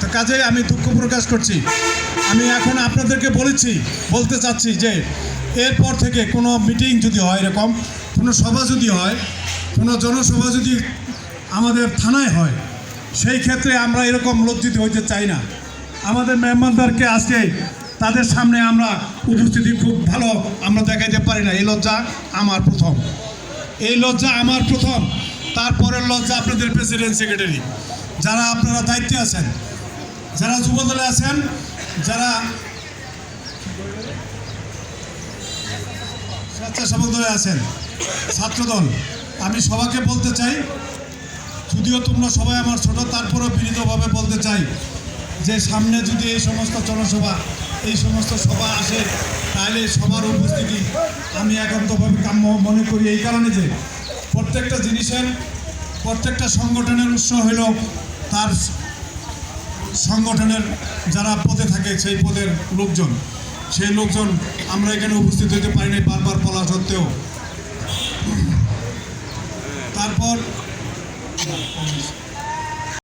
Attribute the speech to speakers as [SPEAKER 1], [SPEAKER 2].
[SPEAKER 1] তো কাজে আমি দুঃখ প্রকাশ করছি। আমি এখন আপনাদেরকে বলেছি, বলতে চাচ্ছি যে এরপর থেকে কোনো মিটিং যদি হয় এরকম, কোনো সভা যদি হয়, কোনো জনসভা যদি আমাদের থানায় হয়, সেই ক্ষেত্রে আমরা এরকম লজ্জিত হইতে চাই না। আমাদের মেহমানদারকে আজকে তাদের সামনে আমরা উপস্থিতি খুব ভালো আমরা দেখাইতে পারি না। এই লজ্জা আমার প্রথম। এই লজ্জা আমার প্রথম। তারপরের লজ্জা আপনাদের প্রেসিডেন্ট সেক্রেটারি। যারা আপনারা দায়িত্বে আছেন যারা যুবদলে আছেন, যারা স্বেচ্ছাসেবক দলে আছেন, ছাত্রদল, আমি সবাইকে বলতে চাই, যদিও তোমরা সবাই আমার ছোট, তারপরেও বিনীতভাবে বলতে চাই যে সামনে যদি এই সমস্ত জনসভা, এই সমস্ত সভা আসে, তাহলে সবার উপস্থিতি আমি একান্তভাবে কাম্য মনে করি এই কারণে যে প্রত্যেকটা জিনিসের, প্রত্যেকটা সংগঠনের উৎস হইল তার সংগঠনের যারা পদে থাকে, সেই পদের লোকজন, সেই লোকজন আমরা এখানে উপস্থিত হতে পারিনি বারবার পলা সত্ত্বেও। তারপর